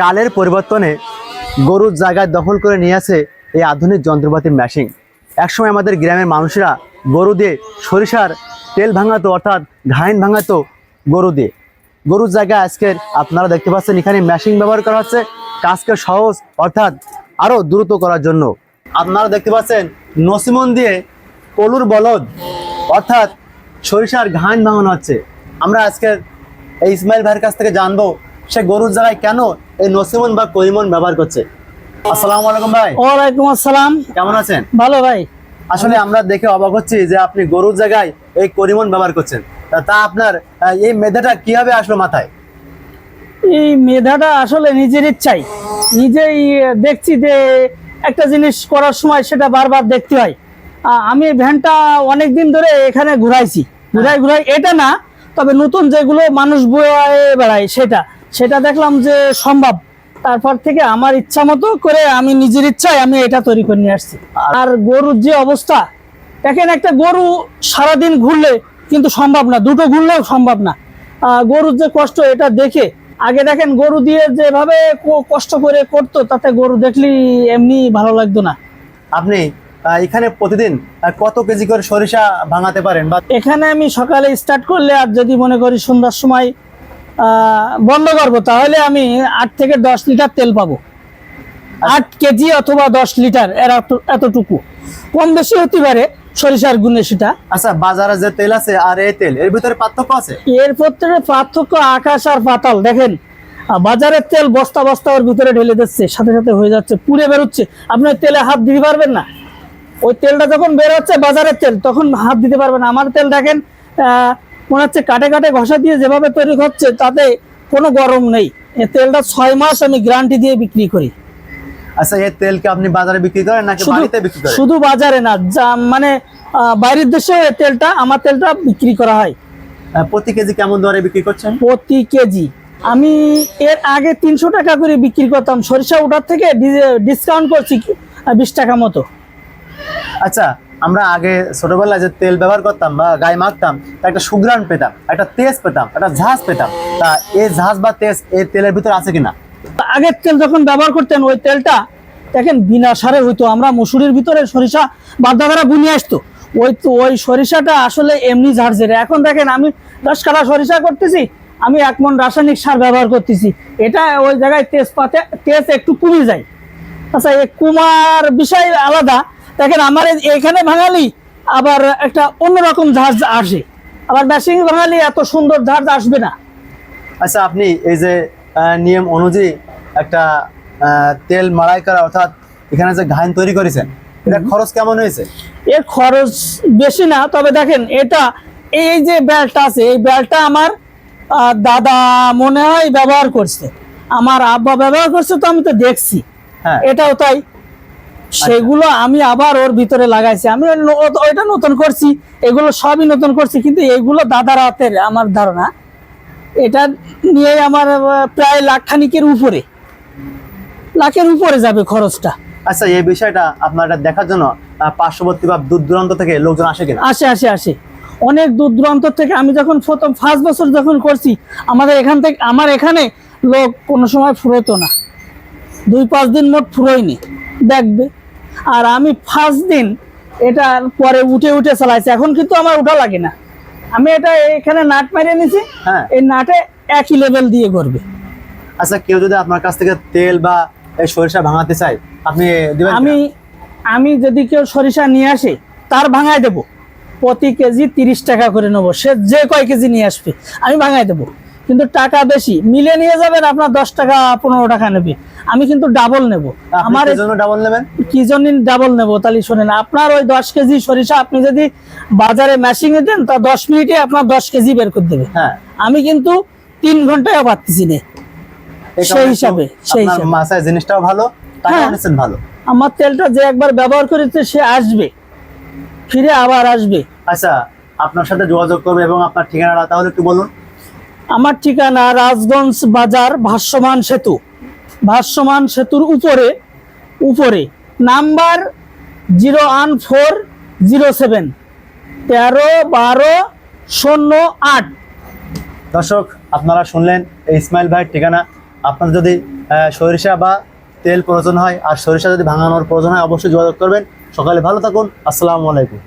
কালের পরিবর্তনে গরুর জায়গায় দখল করে নিয়ে আসে এই আধুনিক যন্ত্রপাতি মেশিন একসময় আমাদের গ্রামের মানুষেরা গরু দিয়ে সরিষার তেল ভাঙাতো, অর্থাৎ ঘাইন ভাঙাতো গরু দিয়ে। গরুর জায়গায় আজকের আপনারা দেখতে পাচ্ছেন এখানে মেশিন ব্যবহার করা হচ্ছে, কাজকে সহজ, অর্থাৎ আরও দ্রুত করার জন্য। আপনারা দেখতে পাচ্ছেন নসিমন দিয়ে কলুর বলদ, অর্থাৎ সরিষার ঘাইন ভাঙানো হচ্ছে। আমরা আজকের এই ইসমাইল ভাইয়ের কাছ থেকে জানব, সে গরুর জায়গায় কেন এই নসিমন বা করিমন ব্যবহার করছে। আসসালামু আলাইকুম ভাই। ওয়ালাইকুম আসসালাম। কেমন আছেন? ভালো ভাই। আসলে আমরা দেখে অবাক হচ্ছি যে আপনি গরুর জায়গায় এই করিমন ব্যবহার করছেন। তা- তা আপনার এই মেধাটা কীভাবে আসলো মাথায়? এই মেধাটা আসলে নিজের ইচ্ছাই। নিজেই দেখছি যে একটা জিনিস করার সময় সেটা বারবার দেখতে হয়। আমি ভ্যানটা অনেক দিন ধরে এখানে ঘুরাইছি। ঘুরাই ঘুরাই এটা না তবে নতুন যেগুলো মানুষ বয়ে বেড়ায় সেটা। সেটা দেখলাম যে সম্ভব। তারপর থেকে আমার ইচ্ছা মতো করে আমি নিজের ইচ্ছায় আমি এটা তৈরি করে নিয়ে আসছি। আর গরুর যে অবস্থা দেখেন একটা গরু সারাদিন ঘুরলে কিন্তু সম্ভব না দুটো ঘুরলেও সম্ভব না। গরুর যে কষ্ট এটা দেখে। আগে দেখেন গরু দিয়ে যেভাবে কষ্ট করে করতো তাতে গরু দেখলেই এমনি ভালো লাগতো না। আপনি এখানে প্রতিদিন কত কেজি করে সরিষা ভাঙাতে পারেন বা এখানে আমি সকালে স্টার্ট করলে আর যদি মনে করি সন্ধ্যার সময় বন্ধ করব তাহলে আমি আট থেকে দশ লিটার তেল পাবো। আট কেজি অথবা দশ লিটার এর এত- এতটুকু। কম বেশি হতে পারে সরিষার গুণে সেটা। আচ্ছা বাজারে যে তেল আছে আর এই তেল এর ভিতরে পার্থক্য আছে? এর প্রত্যেকে পার্থক্য আকাশ আর পাতাল দেখেন। বাজারের তেল বস্তা বস্তা ওর ভিতরে ঢেলে দিচ্ছে সাথে সাথে হয়ে যাচ্ছে পুড়ে বেরোচ্ছে। আপনি ওই তেলে হাত দিতে পারবেন না। ওই তেলটা যখন বের হচ্ছে বাজারের তেল তখন হাত দিতে পারবেন। আমার তেল দেখেন আহ, মনে হচ্ছে কাটে কাটে ঘষা দিয়ে যেভাবে তৈরি হচ্ছে তাতে কোনো গরম নেই। এই তেলটা ছয় মাস আমি গ্যারান্টি দিয়ে বিক্রি করি। আচ্ছা এই তেলকে আপনি বাজারে বিক্রি করেন নাকি শুধু বাড়িতে বিক্রি করেন? শুধু বাজারে না মানে বাইরের দেশে তেলটা আমার তেলটা বিক্রি করা হয়। প্রতি কেজি কেমন দরে বিক্রি করছেন? প্রতি কেজি। আমি এর আগে তিনশো টাকা করে বিক্রি করতাম সরিষা ওটার থেকে ডিসকাউন্ট করছি বিশ টাকা মতো। আচ্ছা আমরা আগে ছোটবেলায় যে তেল ব্যবহার করতাম বা গায়ে মাখতাম, তা একটা সুগ্রাণ পেতাম, একটা তেজ পেতাম, একটা ঝাঁজ পেতাম। তা এই ঝাঁজ বা তেজ এই তেলের ভিতরে আছে কিনা? আগের তেল যখন ব্যবহার করতেন, ওই তেলটা দেখেন বিনা সারে হইতো। আমরা মুসুরির ভিতরে সরিষা বাদ্দাধারা বুনিয়ে আসতো। ওই তো ওই সরিষাটা আসলে এমনি ঝাড়ঝেড়ে এখন দেখেন আমি দশ কাটা সরিষা করতেছি, আমি এক মন রাসায়নিক সার ব্যবহার করতেছি। এটা ওই জায়গায় তেজপাতে, তেজ একটু কমে যায়। আচ্ছা এই কুমার বিষয় আলাদা দেখেন আমার এখানে ভাঙালি আবার একটা অন্যরকম ঝাঁজ আসে। আবার মেশিন ভাঙালি এত সুন্দর ঝাঁজ আসবে না। আচ্ছা আপনি এই যে নিয়ম অনুযায়ী একটা তেল মাড়াই করা অর্থাৎ এখানে যে ঘাইন তৈরি করেছেন এটা খরচ কেমন হয়েছে? এর খরচ বেশি না তবে দেখেন এটা এই যে বেলটা আছে এই বেলটা আমার দাদা মনে হয় ব্যবহার করছে। আমার আব্বা ব্যবহার করছে তো আমি তো দেখছি। হ্যাঁ। এটাও তাই। সেগুলো আমি আবার ওর ভিতরে লাগাইছি। আমি ওই ওইটা নতুন করছি এগুলো সবই নতুন করছি কিন্তু এগুলো দাদার হাতের আমার ধারণা। এটা নিয়ে আমার প্রায় লাখ খানিকের উপরে। লাখের উপরে যাবে খরচটা। আচ্ছা এই বিষয়টা আপনার দেখার জন্য পার্শ্ববর্তী বা দূর দূরান্ত থেকে লোকজন আসে কিনা? আসে আসে আসে। অনেক দূর দূরান্ত থেকে আমি যখন প্রথম ফার্স্ট বছর যখন করছি আমাদের এখান থেকে আমার এখানে লোক কোনো সময় ফুরোতো না। দুই পাঁচ দিন মোট ফুরোয়নি। দেখবে। আর আমি ফার্স্ট দিন এটা পরে উঠে উঠে চালাইছি। এখন কিন্তু আমার উঠা লাগে না। আমি এটা এখানে নাট মারিয়ে নিছি। হ্যাঁ। এই নাটে একই লেভেল দিয়ে করবে। আচ্ছা কেউ যদি আপনার কাছ থেকে তেল বা সরিষা ভাঙাতে চায় আপনি দিবেন আমি আমি যদি কেউ সরিষা নিয়ে আসে তার ভাঙায় দেব। প্রতি কেজি তিরিশ টাকা করে নেব। সে যে কয় কেজি নিয়ে আসবে আমি ভাঙায় দেবো। কিন্তু টাকা বেশি। মিলে নিয়ে যাবেন আপনার দশ টাকা পনেরো টাকা নেবে। আমি কিন্তু ডাবল নেব। আমার ডাবল নেবেন? কি জন্য ডাবল নেব তাহলে শোনেন আপনার ওই দশ কেজি সরিষা আপনি যদি বাজারে মেশিনে দেন তা দশ মিনিটে আপনার দশ কেজি বের করে দেবে। হ্যাঁ। আমি কিন্তু তিন ঘন্টায় পাচ্ছি না। সেই হিসাবে, সেই হিসাবে। জিনিসটাও ভালো হ্যাঁ। ভালো। আমার তেলটা যে একবার ব্যবহার করেছে সে আসবে। ফিরে আবার আসবে। আচ্ছা আপনার সাথে যোগাযোগ করবে এবং আপনার ঠিকানাটা তাহলে একটু বলুন। আমার ঠিকানা রাজগঞ্জ বাজার ভাস্যমান সেতু। ভাষ্যমান সেতুর উপরে উপরে, number zero one four zero seven, তেরো বারো শূন্য আট। দর্শক, আপনারা শুনলেন এই ইসমাইল ভাইয়ের ঠিকানা। আপনার যদি সরিষা বা তেল প্রয়োজন হয়, আর সরিষা যদি ভাঙানোর প্রয়োজন হয়, অবশ্যই যোগাযোগ করবেন। সকালে ভালো থাকুন। আসসালামু আলাইকুম।